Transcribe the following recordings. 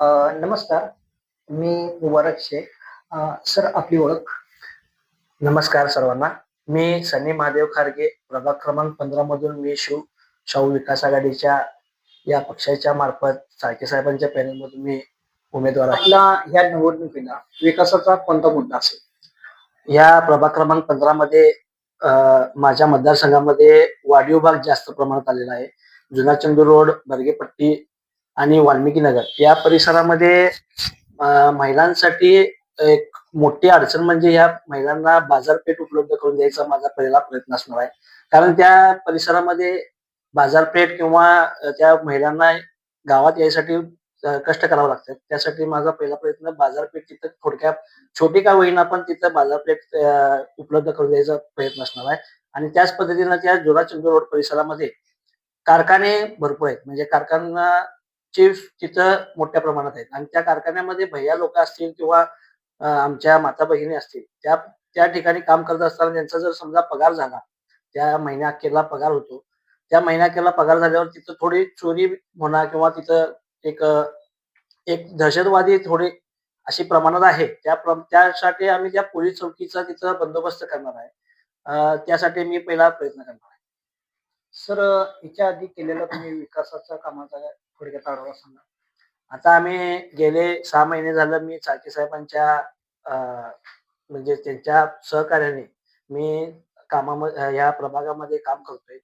नमस्कार मी मुबारक शेख. सर आपली ओळख. नमस्कार सर्वांना. मी सनी महादेव खारगे प्रभाग क्रमांक पंधरा मधून मी शिव शाहू विकास आघाडीच्या या पक्षाच्या मार्फत साळके साहेबांच्या पॅनल मधून मी उमेदवार आपला ह्या निवडणुकीला विकासाचा कोणता मुद्दा असेल? या प्रभाग क्रमांक पंधरा मध्ये अं, माझ्या मतदारसंघामध्ये वाढीव भाग जास्त प्रमाणात आलेला आहे. जुना चंदूर रोड बर्गेपट्टी आणि वाल्मिकी नगर. या परिसरामध्ये महिलांसाठी एक मोठी अडचण म्हणजे या महिलांना बाजारपेठ उपलब्ध करून द्यायचा माझा पहिला प्रयत्न असणार आहे. कारण त्या परिसरामध्ये बाजारपेठ किंवा त्या महिलांना गावात यायसाठी कष्ट करावं लागतात त्यासाठी माझा पहिला प्रयत्न बाजारपेठ तिथं थोडक्यात छोटी का होईना पण तिथं बाजारपेठ उपलब्ध करून द्यायचा प्रयत्न असणार आहे. आणि त्याच पद्धतीनं त्या जोरा चंद्र रोड परिसरामध्ये कारखाने भरपूर आहेत. म्हणजे चिफ तिथं मोठ्या प्रमाणात आहेत. आणि त्या कारखान्यामध्ये भैया लोक असतील किंवा आमच्या माता बहिणी असतील त्या त्या ठिकाणी काम करत असताना त्यांचा जर समजा पगार झाला त्या महिन्या अखेरला पगार होतो. त्या महिन्या अखेरला पगार झाल्यावर तिथं थोडी चोरी म्हणा किंवा तिथं एक एक दहशतवादी थोडी अशी प्रमाणात आहे. त्या त्यासाठी आम्ही त्या पोलीस चौकीचा तिथं बंदोबस्त करणार आहे. त्यासाठी मी पहिला प्रयत्न करणार आहे. सर याच्या आधी केलेला तुम्ही विकासाच्या कामाचा थोडक्यात आढावा सांगा. आता आम्ही गेले सहा महिने झालं मी चाके साहेबांच्या म्हणजे त्यांच्या सहकार्याने मी कामामध्ये या प्रभागामध्ये काम करतोय.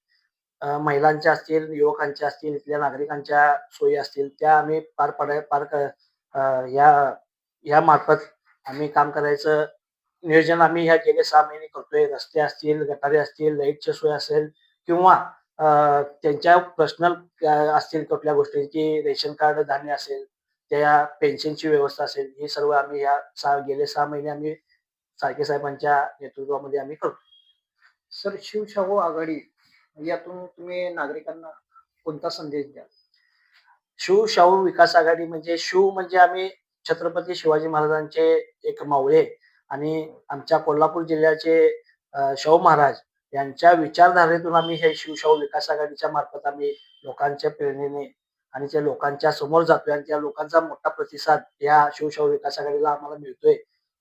महिलांच्या असतील युवकांच्या असतील इथल्या नागरिकांच्या सोयी असतील त्या आम्ही पार पडाय पार कर या या मार्फत आम्ही काम करायचं नियोजन आम्ही ह्या गेले सहा महिने करतोय. रस्ते असतील गटारे असतील लाईटची सोय असेल किंवा त्यांच्या पर्सनल असतील कुठल्या गोष्टींची रेशन कार्ड धान्य असेल त्या पेन्शनची व्यवस्था असेल हे सर्व आम्ही या सहा गेले सहा महिने आम्ही सारखे साहेबांच्या नेतृत्वामध्ये आम्ही करतो. सर शिवशाहू आघाडी यातून तुम्ही नागरिकांना कोणता संदेश द्याल? शिव शाहू विकास आघाडी म्हणजे शिव म्हणजे आम्ही छत्रपती शिवाजी महाराजांचे एक मावळे आणि आमच्या कोल्हापूर जिल्ह्याचे शाहू महाराज यांच्या विचारधारेतून आम्ही हे शिवशाहू विकास आघाडीच्या मार्फत आम्ही लोकांच्या प्रेरणेने आणि त्या लोकांच्या समोर जातोय आणि त्या लोकांचा मोठा प्रतिसाद या शिवशाहू विकास आघाडीला आम्हाला मिळतोय.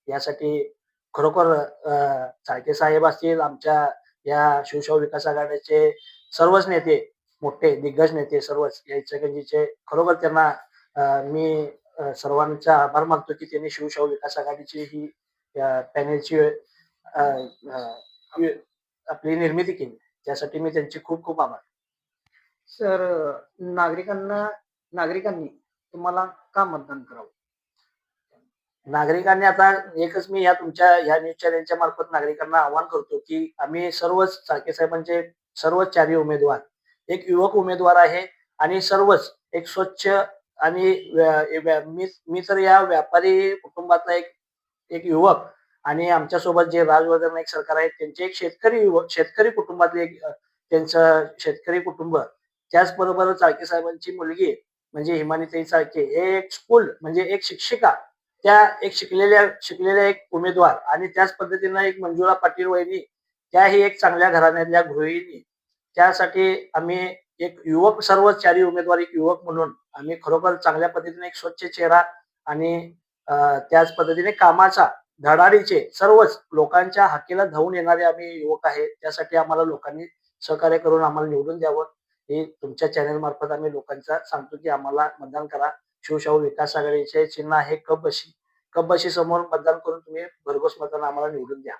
यासाठी खरोखर अं, चाळके साहेब असतील आमच्या या शिवशाहू विकास आघाडीचे सर्वच नेते मोठे दिग्गज नेते सर्वच या इचलकरंजीचे खरोखर त्यांना मी सर्वांचा आभार मानतो की त्यांनी शिवशाहू विकास आघाडीची ही पॅनेलची आपली निर्मिती केली. त्यासाठी मी त्यांचे खूप खूप आभार. सर नागरिकांना नागरिकांनी तुम्हाला का मतदान करावं? नागरिकांनी आता एकच मी या तुमच्या या न्यूज चॅनलच्या मार्फत नागरिकांना आवाहन करतो की आम्ही सर्वच चाके साहेबांचे सर्वच चारही उमेदवार एक युवक उमेदवार आहे आणि सर्वच एक स्वच्छ आणि मी मी तर या व्यापारी कुटुंबातला एक एक युवक आणि आमच्यासोबत जे राजवर्धन नाईक सरकार आहे त्यांचे एक शेतकरी युवक शेतकरी कुटुंबातले एक त्यांचं शेतकरी कुटुंब त्याचबरोबर चाळके साहेबांची मुलगी म्हणजे हिमानीताई चाळके हे एक स्कूल म्हणजे एक शिक्षिका त्या एक शिकलेल्या शिकलेल्या एक उमेदवार आणि त्याच पद्धतीनं एक मंजुळा पाटील वहिनी त्याही एक चांगल्या घराण्यातल्या गृहिणी. त्यासाठी आम्ही एक युवक सर्व चारी उमेदवार एक युवक म्हणून आम्ही खरोखर चांगल्या पद्धतीने एक स्वच्छ चेहरा आणि त्याच पद्धतीने कामाचा धडाडीचे सर्वच लोकांच्या हाकेला धावून येणारे आम्ही युवक आहे. त्यासाठी आम्हाला लोकांनी सहकार्य करून आम्हाला निवडून द्यावं. हे तुमच्या चॅनल मार्फत आम्ही लोकांचा सांगतो की आम्हाला मतदान करा. शिवशाहू विकास आघाडीचे चिन्ह आहे कप बशी कप बशी समोर मतदान करून तुम्ही भरघोस मतदान आम्हाला निवडून द्या.